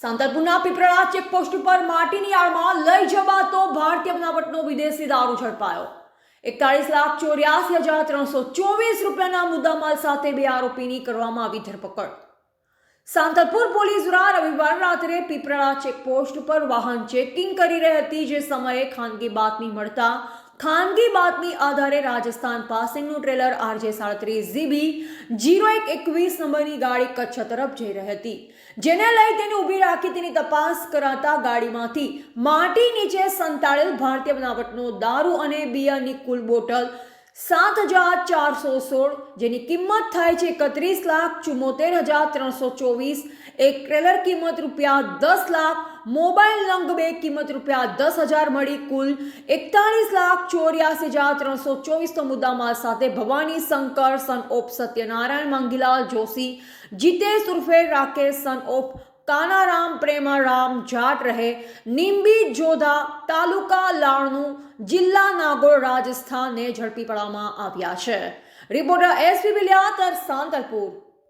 સાંતલપુરના પીપળા checkpost ઉપર માટીની આળમાં લઈ જવાતો ભારતીય બનાવટનો વિદેશી દારૂ ઝડપાયો. એકતાળીસ લાખ ચોર્યાસી હજાર ત્રણસો ચોવીસ રૂપિયાના મુદ્દામાલ સાથે બે આરોપીની કરવામાં આવી ધરપકડ. સાંતરપુર પોલીસ દ્વારા રવિવાર રાત્રે પીપળા ચેકપોસ્ટ પર વાહન ચેકિંગ કરી રહી હતી, જે સમયે ખાનગી બાતમી મળતા ખાનગી બાતમી આધારે રાજસ્થાન પાસિંગનું ટ્રેલર આરજે સાડત્રીસ જીબી જીરો એક એકવીસ નંબરની ગાડી કચ્છ તરફ જઈ રહી હતી, જેને લઈ તેને ઊભી રાખી તેની તપાસ કરાતા ગાડીમાંથી માટી નીચે સંતાડેલ ભારતીય બનાવટનો દારૂ અને બિયરની કુલ બોટલ સાત હજાર ચારસો સોળ, જેની કિંમત થાય છે એકત્રીસ લાખ ચુમ્મોતેર હજાર ત્રણસો ચોવીસ, એક ટ્રેલર કિંમત રૂપિયા દસ લાખ મોબાઈલ નંગ બે કિંમત રૂપિયા દસ હજાર મળી કુલ એકતાળીસ લાખ ચોર્યાસી હજાર ત્રણસો ચોવીસનો મુદ્દામાલ સાથે ભવાની શંકર સન ઓફ સત્યનારાયણ મંગીલાલ જોશી, જીતેશ ઉર્ફે રાકેશ સન ઓફ કાનારામ પ્રેમારામ જાટ રહે નિમ્બી જોધા તાલુકા લાણનું જિલ્લા નાગોર રાજસ્થાનને ઝડપી પાડવામાં આવ્યા છે. Reporter SP બિલિયાતર Santalpur